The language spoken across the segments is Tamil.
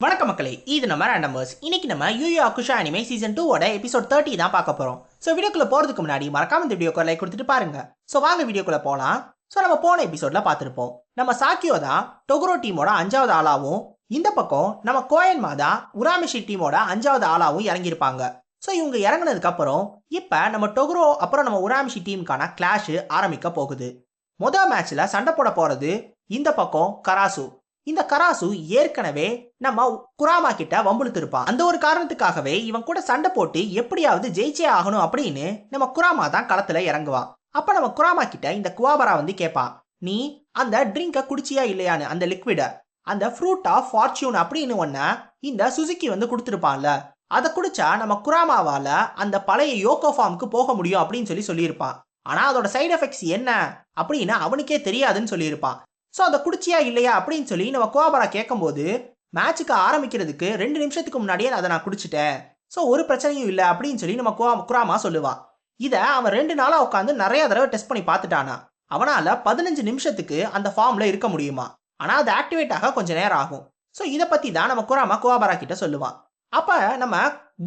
வணக்கம் மக்களே இது நம்ம ரேண்டம்பர்ஸ் இன்னைக்கு நம்ம யூயோ அக்குஷா அனிமே சீசன் டூவோட எபிசோட் தேர்ட்டி தான் பார்க்க போறோம். ஸோ வீடியோக்குள்ள போறதுக்கு முன்னாடி மறக்காம இந்த வீடியோக்கு லைக் கொடுத்துட்டு பாருங்க. ஸோ வாங்க வீடியோக்குள்ள போலாம். ஸோ நம்ம போன எபிசோட்ல பார்த்துருப்போம். நம்ம சாக்கியோ தான் டொகுரோ டீமோட அஞ்சாவது ஆளாவும் இந்த பக்கம் நம்ம கோயன் மாதா உராமிஷி டீமோட அஞ்சாவது ஆளாவும் இறங்கியிருப்பாங்க. ஸோ இவங்க இறங்குனதுக்கு அப்புறம் இப்போ நம்ம டொகுரோ அப்புறம் நம்ம உராமிஷி டீமுக்கான கிளாஷு ஆரம்பிக்க போகுது. முதல் மேட்ச்ல சண்டை போட போறது இந்த பக்கம் கராசு இந்த கராசு ஏற்கனவே நம்ம குராமா கிட்ட வம்புழுத்திருப்பான் அந்த ஒரு காரணத்துக்காகவே இவன் கூட சண்டை போட்டு எப்படியாவது ஜெயிச்சே ஆகணும் அப்படின்னு நம்ம குராமா தான் களத்துல இறங்குவான் அப்ப நம்ம குராமா கிட்ட இந்த குவாபரா வந்து கேட்பான் நீ அந்த ட்ரிங்கை குடிச்சியா இல்லையான்னு அந்த லிக்விட அந்த ஃப்ரூட் ஆஃப் ஃபார்ச்சூன் அப்படின்னு ஒன்ன இந்த சுசுக்கி வந்து கொடுத்துருப்பான்ல அதை குடிச்சா நம்ம குராமாவால அந்த பழைய யோகோ ஃபார்முக்கு போக முடியும் அப்படின்னு சொல்லி சொல்லியிருப்பான். ஆனா அதோட சைடு எஃபெக்ட்ஸ் என்ன அப்படின்னு அவனுக்கே தெரியாதுன்னு சொல்லியிருப்பான். ஸோ அதை குடிச்சியா இல்லையா அப்படின்னு சொல்லி நம்ம கோபரா கேட்கும்போது மேட்ச்சுக்கு ஆரம்பிக்கிறதுக்கு ரெண்டு நிமிஷத்துக்கு முன்னாடியே அதை நான் குடிச்சிட்டேன். ஸோ ஒரு பிரச்சனையும் இல்லை அப்படின்னு சொல்லி நம்ம குவா குராமா சொல்லுவான் இதை அவன் ரெண்டு நாளாக உட்காந்து நிறைய தடவை டெஸ்ட் பண்ணி பார்த்துட்டானா. அவனால் பதினஞ்சு நிமிஷத்துக்கு அந்த ஃபார்மில் இருக்க முடியுமா? ஆனால் அது ஆக்டிவேட் ஆக கொஞ்சம் நேரம் ஆகும். ஸோ இதை பற்றி தான் நம்ம குராமா குவாபாரா கிட்ட சொல்லுவான் அப்போ நம்ம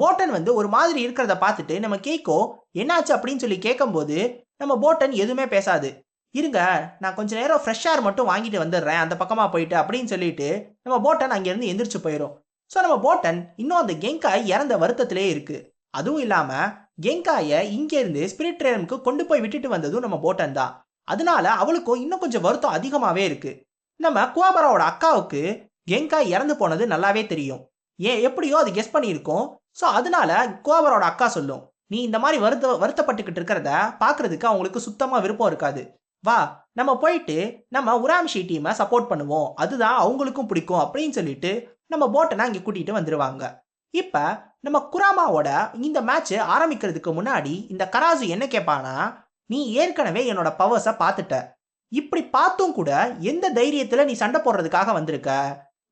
போட்டன் வந்து ஒரு மாதிரி இருக்கிறத பார்த்துட்டு நம்ம கேக்கோ என்னாச்சு அப்படின்னு சொல்லி கேட்கும்போது நம்ம போட்டன் எதுவுமே பேசாது. இருங்க நான் கொஞ்சம் நேரம் ஃப்ரெஷ் ஏர் மட்டும் வாங்கிட்டு வந்துடுறேன் அந்த பக்கமாக போயிட்டு அப்படின்னு சொல்லிட்டு நம்ம போட்டன் அங்கேருந்து எந்திரிச்சு போயிடும் ஸோ நம்ம போட்டன் இன்னும் அந்த கெங்காய் இறந்த வருத்தத்திலே இருக்கு. அதுவும் இல்லாமல் கெங்காயை இங்கேருந்து ஸ்பிரிட் ரேமுக்கு கொண்டு போய் விட்டுட்டு வந்ததும் நம்ம போட்டன் தான். அதனால அவளுக்கும் இன்னும் கொஞ்சம் வருத்தம் அதிகமாகவே இருக்கு. நம்ம குவாபராவோட அக்காவுக்கு கெங்காய் இறந்து போனது நல்லாவே தெரியும். ஏன் எப்படியோ அது கெஸ் பண்ணியிருக்கோம். ஸோ அதனால குவாபரோட அக்கா சொல்லும். நீ இந்த மாதிரி வருத்த வருத்தப்பட்டுக்கிட்டு இருக்கிறத பார்க்கறதுக்கு அவங்களுக்கு சுத்தமாக விருப்பம் இருக்காது. வா நம்ம போயிட்டு நம்ம உராம்ஷி டீமை சப்போர்ட் பண்ணுவோம். அதுதான் அவங்களுக்கும் பிடிக்கும் அப்படின்னு சொல்லிட்டு நம்ம போட்டனை அங்கே கூட்டிகிட்டு வந்துடுவாங்க இப்போ நம்ம குராமாவோட இந்த மேட்ச் ஆரம்பிக்கிறதுக்கு முன்னாடி இந்த கராசு என்ன கேட்பானா நீ ஏற்கனவே என்னோட பவர்ஸை பார்த்துட்ட. இப்படி பார்த்தும் கூட எந்த தைரியத்தில் நீ சண்டை போடுறதுக்காக வந்திருக்க?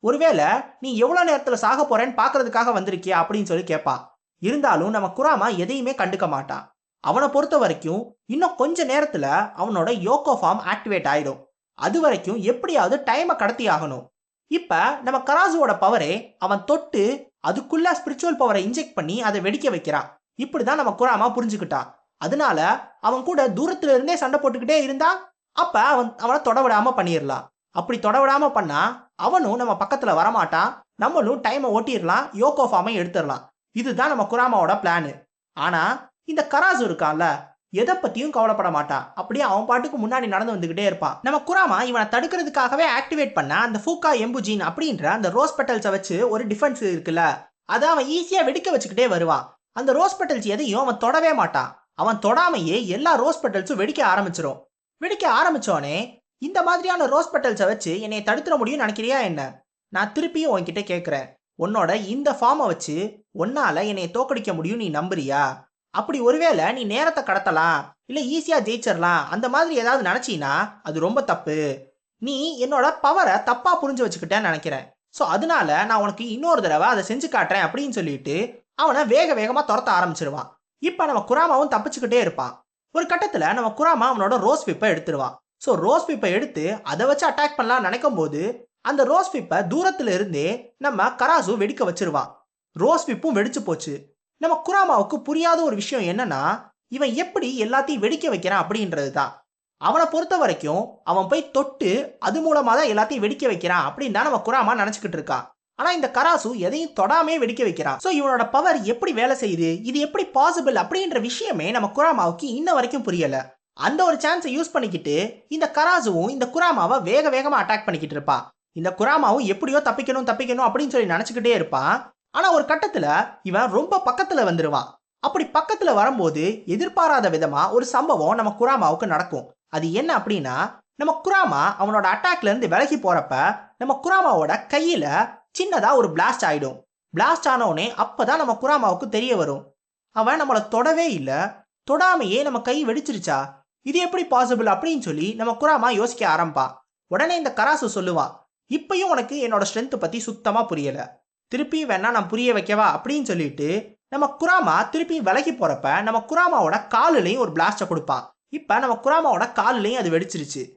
ஒருவேளை நீ எவ்வளோ நேரத்தில் சாக போறேன்னு பார்க்கறதுக்காக வந்திருக்கியா? அப்படின்னு சொல்லி கேட்பான் இருந்தாலும் நம்ம குராமா எதையுமே கண்டுக்க மாட்டான் அவனை பொறுத்த வரைக்கும் இன்னும் கொஞ்ச நேரத்தில் அவனோட யோகோ ஃபார்ம் ஆக்டிவேட் ஆயிடும். அது வரைக்கும் எப்படியாவது டைமை கடத்தி ஆகணும். இப்போ நம்ம கராசுவோட பவரே அவன் தொட்டு அதுக்குள்ள ஸ்பிரிச்சுவல் பவரை இன்ஜெக்ட் பண்ணி அதை வெடிக்க வைக்கிறான். இப்படி தான் நம்ம குராமா புரிஞ்சுக்கிட்டான். அதனால அவன் கூட தூரத்துல இருந்தே சண்டை போட்டுக்கிட்டே இருந்தா அப்ப அவன் அவனை தொட விடாம பண்ணிடலாம் அப்படி தொட விடாம பண்ணா அவனும் நம்ம பக்கத்துல வரமாட்டான். நம்மளும் டைமை ஓட்டிடலாம் யோகோ ஃபார்மை எடுத்துடலாம் இதுதான் நம்ம குராமாவோட பிளானு ஆனா இந்த கராசு இருக்கான்ல எதை பத்தியும் கவலைப்பட மாட்டான் அப்படியே அவன் பாட்டுக்கு முன்னாடி நடந்து வந்துகிட்டே இருப்பான் நம்ம குராமா இவனை தடுக்கிறதுக்காகவே ஆக்டிவேட் பண்ண அந்த ஃபூக்கா எம்புஜின் அப்படின்ற அந்த ரோஸ் பெட்டல்ஸை வச்சு ஒரு டிஃபென்ஸ் இருக்குல்ல அதை அவன் ஈஸியா வெடிக்க வச்சுக்கிட்டே வருவான். அந்த ரோஸ் பெட்டல்ஸ் எதையும் அவன் தொடவே மாட்டான். அவன் தொடாமையே எல்லா ரோஸ் பெட்டல்ஸும் வெடிக்க ஆரம்பிச்சிரும். வெடிக்க ஆரம்பிச்சோனே இந்த மாதிரியான ரோஸ் பெட்டல்ஸை வச்சு என்னை தடுத்துட முடியும்னு நினைக்கிறியா என்ன? நான் திருப்பியும் உன்கிட்ட கேட்குறேன் உன்னோட இந்த ஃபார்மை வச்சு உன்னால என்னை தோக்கடிக்க முடியும் நீ நம்புறியா? அப்படி ஒருவேளை நீ நேரத்தை கடத்தலாம் இல்லை ஈஸியாக ஜெயிச்சிடலாம் அந்த மாதிரி ஏதாவது நினச்சின்னா அது ரொம்ப தப்பு. நீ என்னோட பவரை தப்பாக புரிஞ்சு வச்சுக்கிட்டேன்னு நினைக்கிறேன். ஸோ அதனால நான் உனக்கு இன்னொரு தடவை அதை செஞ்சு காட்டுறேன் அப்படின்னு சொல்லிட்டு அவனை வேக வேகமாக துரத்த ஆரம்பிச்சிருவான். இப்போ நம்ம குராமாவும் தப்பிச்சுக்கிட்டே இருப்பான். ஒரு கட்டத்தில் நம்ம குராமா அவனோட ரோஸ் பிப்பை எடுத்துருவான். ஸோ ரோஸ் பிப்பை எடுத்து அதை வச்சு அட்டாக் பண்ணலாம் நினைக்கும் போது அந்த ரோஸ் பிப்பை தூரத்துல இருந்தே நம்ம கராசு வெடிக்க வச்சிருவான். ரோஸ் பிப்பும் வெடிச்சு போச்சு. நம்ம குராமாவுக்கு புரியாத ஒரு விஷயம் என்னன்னா இவன் எப்படி எல்லாத்தையும் வெடிக்க வைக்கிறான் அப்படின்றது தான் அவனை பொறுத்த வரைக்கும் அவன் போய் தொட்டு அது மூலமாக தான் எல்லாத்தையும் வெடிக்க வைக்கிறான் அப்படின்னு தான் நம்ம குராமா நினச்சிக்கிட்டு இருக்கான் ஆனால் இந்த கராசு எதையும் தொடாமே வெடிக்க வைக்கிறான். ஸோ இவனோட பவர் எப்படி வேலை செய்யுது இது எப்படி பாசிபிள் அப்படின்ற விஷயமே நம்ம குராமாவுக்கு இன்ன வரைக்கும் புரியலை. அந்த ஒரு சான்ஸை யூஸ் பண்ணிக்கிட்டு இந்த கராசுவும் இந்த குராமாவை வேக வேகமாக அட்டாக் பண்ணிக்கிட்டு இருப்பான் இந்த குராமாவும் எப்படியோ தப்பிக்கணும் தப்பிக்கணும் அப்படின்னு சொல்லி நினச்சிக்கிட்டே இருப்பான் ஆனா ஒரு கட்டத்துல இவன் ரொம்ப பக்கத்துல வந்துருவான். அப்படி பக்கத்துல வரும்போது எதிர்பாராத விதமா ஒரு சம்பவம் நம்ம குராமாவுக்கு நடக்கும். அது என்ன அப்படின்னா நம்ம குராமா அவனோட அட்டாக்ல இருந்து விலகி போறப்ப நம்ம குராமாவோட கையில சின்னதா ஒரு பிளாஸ்ட் ஆயிடும். பிளாஸ்ட் ஆனவுடனே அப்பதான் நம்ம குராமாவுக்கு தெரிய வரும். அவன் நம்மளை தொடவே இல்லை. தொடாமையே நம்ம கை வெடிச்சிருச்சா? இது எப்படி பாசிபிள் அப்படின்னு சொல்லி நம்ம குராமா யோசிக்க ஆரம்பா உடனே இந்த கராசு சொல்லுவான் இப்பயும் உனக்கு என்னோட ஸ்ட்ரென்த் பத்தி சுத்தமா புரியல. திருப்பி வேணா நான் புரிய வைக்கவா அப்படின்னு சொல்லிட்டு நம்ம குராமா திருப்பி விலகி போறப்ப நம்ம குராமாவோட காலுலையும் ஒரு பிளாஸ்டை கொடுப்பான். இப்போ நம்ம குராமாவோட காலுலையும் அது வெடிச்சிருச்சு.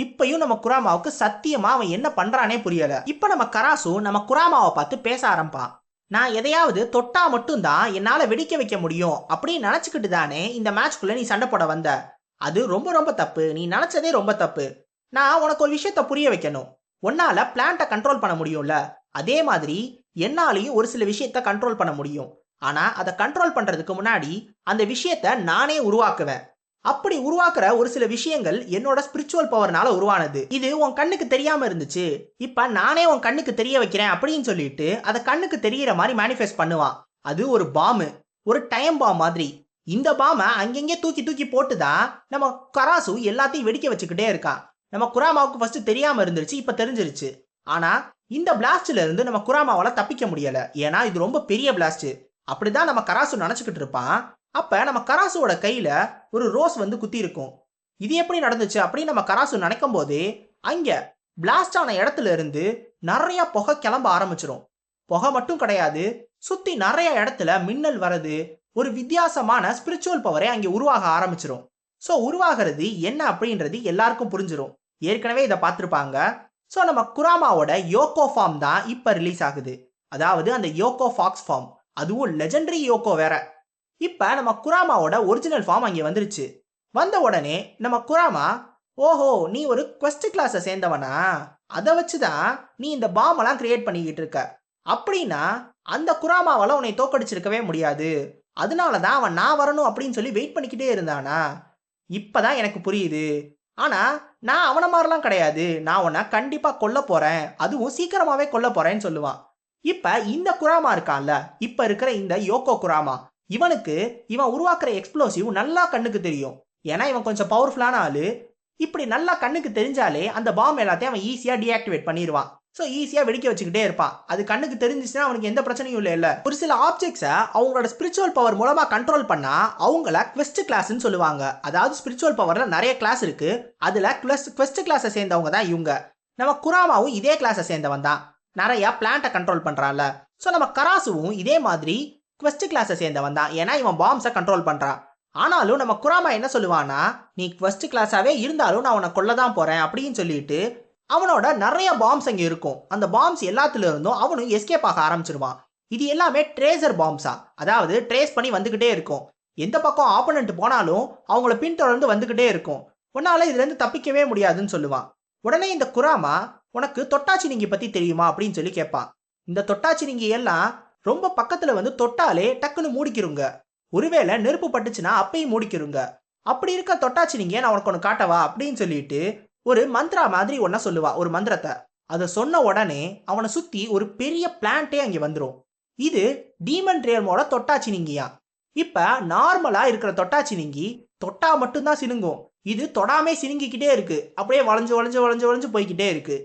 இப்பயும் நம்ம குராமாவுக்கு சத்தியமா அவன் என்ன பண்றானே புரியல. இப்ப நம்ம கராசு நம்ம குராமாவை பார்த்து பேச ஆரம்பிப்பான். நான் எதையாவது தொட்டா மட்டும்தான் என்னால் வெடிக்க வைக்க முடியும் அப்படின்னு நினச்சிக்கிட்டு தானே இந்த மேட்ச்க்குள்ளே நீ சண்டை போட வந்த. அது ரொம்ப ரொம்ப தப்பு. நீ நினச்சதே ரொம்ப தப்பு. நான் உனக்கு ஒரு விஷயத்த புரிய வைக்கணும். உன்னால பிளான்ட்டை கண்ட்ரோல் பண்ண முடியும்ல. அதே மாதிரி என்னாலையும் ஒரு சில விஷயத்த கண்ட்ரோல் பண்ண முடியும். ஆனா அதை கண்ட்ரோல் பண்றதுக்கு முன்னாடி அந்த விஷயத்த நானே உருவாக்குவேன். அப்படி உருவாக்குற ஒரு சில விஷயங்கள் என்னோட ஸ்பிரிச்சுவல் பவர்னால உருவானது. இது உன் கண்ணுக்கு தெரியாம இருந்துச்சு. இப்ப நானே உன் கண்ணுக்கு தெரிய வைக்கிறேன் அப்படின்னு சொல்லிட்டு அதை கண்ணுக்கு தெரியற மாதிரி மேனிஃபெஸ்ட் பண்ணுவான். அது ஒரு பாம்பு ஒரு டைம் பாம் மாதிரி. இந்த பாமை அங்கங்கே தூக்கி தூக்கி போட்டுதான் நம்ம கராசு எல்லாத்தையும் வெடிக்க வச்சுக்கிட்டே இருக்கான் நம்ம குராமாவுக்கு ஃபர்ஸ்ட் தெரியாம இருந்துருச்சு இப்ப தெரிஞ்சிருச்சு. ஆனா இந்த பிளாஸ்ட்ல இருந்து நம்ம குராமாவால் தப்பிக்க முடியல. ஏன்னா இது ரொம்ப பெரிய பிளாஸ்ட் அப்படிதான் நம்ம கராசு நினச்சிக்கிட்டு இருப்பான். அப்ப நம்ம கராசுவோட கையில ஒரு ரோஸ் வந்து குத்தி இருக்கும். இது எப்படி நடந்துச்சு அப்படின்னு நம்ம கராசு நினைக்கும் போது அங்க பிளாஸ்ட் ஆன இடத்துல இருந்து நிறைய புகை கிளம்ப ஆரம்பிச்சிரும். புகை மட்டும் கிடையாது சுத்தி நிறைய இடத்துல மின்னல் வரது ஒரு வித்தியாசமான ஸ்பிரிச்சுவல் பவரே அங்கே உருவாக ஆரம்பிச்சிரும். ஸோ உருவாகிறது என்ன அப்படின்றது எல்லாருக்கும் புரிஞ்சிடும் ஏற்கனவே இதை பார்த்துருப்பாங்க. ஸோ நம்ம குராமாவோட யோகோ ஃபார்ம் தான் இப்போ ரிலீஸ் ஆகுது. அதாவது அந்த யோகோ ஃபாக்ஸ் ஃபார்ம் அதுவும் லெஜண்டரி யோகோ வேற. இப்போ நம்ம குராமாவோட ஒரிஜினல் ஃபார்ம் அங்கே வந்துருச்சு. வந்த உடனே நம்ம குராமா ஓஹோ நீ ஒரு கொஸ்ட் கிளாஸை சேர்ந்தவனா? அதை வச்சு தான் நீ இந்த பாமெல்லாம் கிரியேட் பண்ணிக்கிட்டு இருக்க. அப்படின்னா அந்த குராமாவால் உன்னை தோக்கடிச்சிருக்கவே முடியாது. அதனால தான் அவன் நான் வரணும் அப்படின்னு சொல்லி வெயிட் பண்ணிக்கிட்டே இருந்தானா? இப்போ தான் எனக்கு புரியுது. ஆனால் நான் அவனை மாதிரிலாம் கிடையாது. நான் உன்னை கண்டிப்பாக கொல்ல போகிறேன் அதுவும் சீக்கிரமாகவே கொல்ல போகிறேன்னு சொல்லுவான் இப்போ இந்த குராமா இருக்கான்ல இப்போ இருக்கிற இந்த யோகோ குராமா இவனுக்கு இவன் உருவாக்குற எக்ஸ்ப்ளோசிவ் நல்லா கண்ணுக்கு தெரியும். ஏன்னா இவன் கொஞ்சம் பவர்ஃபுல்லான ஆள். இப்படி நல்லா கண்ணுக்கு தெரிஞ்சாலே அந்த பாம்பு எல்லாத்தையும் அவன் ஈஸியாக டீஆக்டிவேட் பண்ணிடுவான் ஸோ ஈஸியாக வெடிக்க வச்சுக்கிட்டே இருப்பான் அது கண்ணுக்கு தெரிஞ்சிச்சுன்னா அவனுக்கு எந்த பிரச்சனையும் இல்லை இல்லை. ஒரு சில ஆப்ஜெக்ட்ஸை அவங்களோட ஸ்பிரிச்சுவல் பவர் மூலமாக கண்ட்ரோல் பண்ணால் அவங்கள குவெஸ்ட் கிளாஸ்ன்னு சொல்லுவாங்க. அதாவது ஸ்பிரிச்சுவல் பவரில் நிறைய கிளாஸ் இருக்குது அதில் குவெஸ்ட் குவெஸ்ட் கிளாஸை சேர்ந்தவங்க தான் இவங்க. நம்ம குராமாவும் இதே கிளாஸை சேர்ந்தவன் தான். நிறையா பிளான்ட்டை கண்ட்ரோல் பண்ணுறான்ல ஸோ நம்ம கராசுவும் இதே மாதிரி குவெஸ்ட் கிளாஸை சேர்ந்தவன் தான். ஏன்னா இவன் பாம்ஸை கண்ட்ரோல் பண்ணுறான் ஆனாலும் நம்ம குராமா என்ன சொல்லுவான்னா நீ ஃபர்ஸ்ட் கிளாஸாகவே இருந்தாலும் நான் உன்னை கொல்ல தான் போகிறேன் அப்படின்னு சொல்லிட்டு அவனோட நிறைய பாம்ஸ் அங்கே இருக்கும். அந்த பாம்ஸ் எல்லாத்துல இருந்தும் அவனும் எஸ்கேப் ஆக ஆரம்பிச்சிருவான். இது எல்லாமே ட்ரேசர் பாம்ஸா அதாவது ட்ரேஸ் பண்ணி வந்துக்கிட்டே இருக்கும். எந்த பக்கம் ஆப்போனண்ட் போனாலும் அவங்கள பின்தொடர்ந்து வந்துக்கிட்டே இருக்கும். உன்னால் இதுலேருந்து தப்பிக்கவே முடியாதுன்னு சொல்லுவான். உடனே இந்த குராமா உனக்கு தொட்டாச்சி நீங்க பற்றி தெரியுமா? அப்படின்னு சொல்லி கேட்பான். இந்த தொட்டாச்சி நீங்க எல்லாம் ரொம்ப பக்கத்தில் வந்து தொட்டாலே டக்குன்னு மூடிக்கிறோங்க ஒருவேளை நெருப்பு பட்டுச்சுன்னா அப்பையும் மூடிக்கிறோங்க அப்படி இருக்க தொட்டாச்சி நீங்க நான் உனக்கு ஒன்று காட்டவா? அப்படின்னு சொல்லிட்டு ஒரு மந்த்ரா மாதிரி ஒன்ன சொல்லுவா ஒரு மந்திரத்தை. அதை சொன்ன உடனே அவனை சுத்தி ஒரு பெரிய பிளான்ட்டே அங்கே வந்துடும் இது டீமன் ரியல்மோட தொட்டாச்சி நீங்கியா. இப்ப நார்மலா இருக்கிற தொட்டாச்சி நீங்கி தொட்டா மட்டும்தான் சினுங்கும். இது தொடாமே சினுங்கிக்கிட்டே இருக்கு. அப்படியே வளைஞ்சு வளைஞ்சு வளைஞ்சு வளைஞ்சு போய்கிட்டே இருக்கு.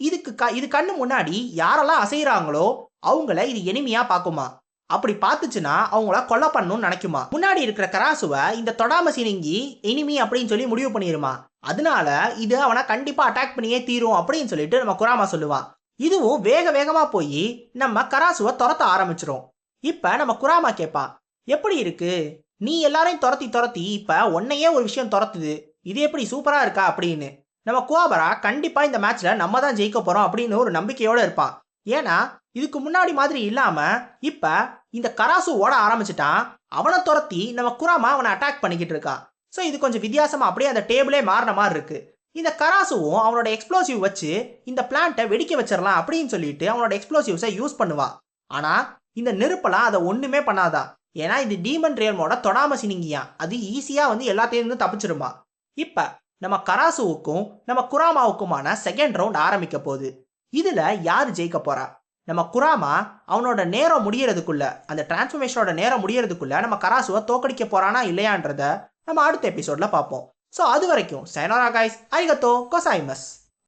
இதுக்கு க இது கண்ணு முன்னாடி யாரெல்லாம் அசைகிறாங்களோ அவங்கள இது எளிமையா பார்க்குமா அப்படி பார்த்துச்சுன்னா அவங்கள கொலை பண்ணணும்னு நினைக்குமா. முன்னாடி இருக்கிற கராசுவை இந்த தொடாம சினிங்கி எனிமி அப்படின்னு சொல்லி முடிவு பண்ணிடுமா அதனால இது அவனை கண்டிப்பா அட்டாக் பண்ணியே தீரும் அப்படின்னு சொல்லிட்டு நம்ம குராமா சொல்லுவான் இதுவும் வேக வேகமா போய் நம்ம கராசுவை துரத்த ஆரம்பிச்சிரும். இப்ப நம்ம குராமா கேட்பான் எப்படி இருக்கு? நீ எல்லாரையும் துரத்தி துரத்தி இப்ப உன்னையே ஒரு விஷயம் துரத்துது. இது எப்படி சூப்பரா இருக்கா? அப்படின்னு. நம்ம குவாபரா கண்டிப்பா இந்த மேட்ச்ல நம்ம தான் ஜெயிக்க போறோம் அப்படின்னு ஒரு நம்பிக்கையோட இருப்பான் ஏன்னா இதுக்கு முன்னாடி மாதிரி இல்லாம இப்ப இந்த கராசு ஓட ஆரம்பிச்சிட்டான். அவனை துரத்தி நம்ம குராமா அவனை அட்டாக் பண்ணிக்கிட்டு இருக்கான் ஸோ இது கொஞ்சம் வித்தியாசமாக அப்படியே அந்த டேபிளே மாறின மாதிரி இருக்கு. இந்த கராசுவும் அவனோட எக்ஸ்ப்ளோசிவ் வச்சு இந்த பிளான்ட்டை வெடிக்க வச்சிடலாம் அப்படின்னு சொல்லிட்டு அவனோட எக்ஸ்ப்ளோசிவ்ஸை யூஸ் பண்ணுவான் ஆனால் இந்த நெருப்பெல்லாம் அதை ஒன்றுமே பண்ணாதான் ஏன்னா இது டீமன் ரியல்மோட தொடாம சினிங்கியா? அது ஈஸியாக வந்து எல்லாத்தையும் இருந்து தப்பிச்சிருமா? இப்போ நம்ம கராசுவுக்கும் நம்ம குராமாவுக்குமான செகண்ட் ரவுண்ட் ஆரம்பிக்க போகுது. இதில் யார் ஜெயிக்க போறா? நம்ம குராமா அவனோட நேரம் முடியறதுக்குள்ள அந்த டிரான்ஸ்ஃபர்மேஷனோட நேரம் முடியறதுக்குள்ள நம்ம கராசுவை தோக்கடிக்க போறானா இல்லையான்றத நம்ம அடுத்த எபிசோட்ல பார்ப்போம். ஸோ அது வரைக்கும் சைனோரா காய்ஸ் அரிகத்தோ கொசாய்மஸ்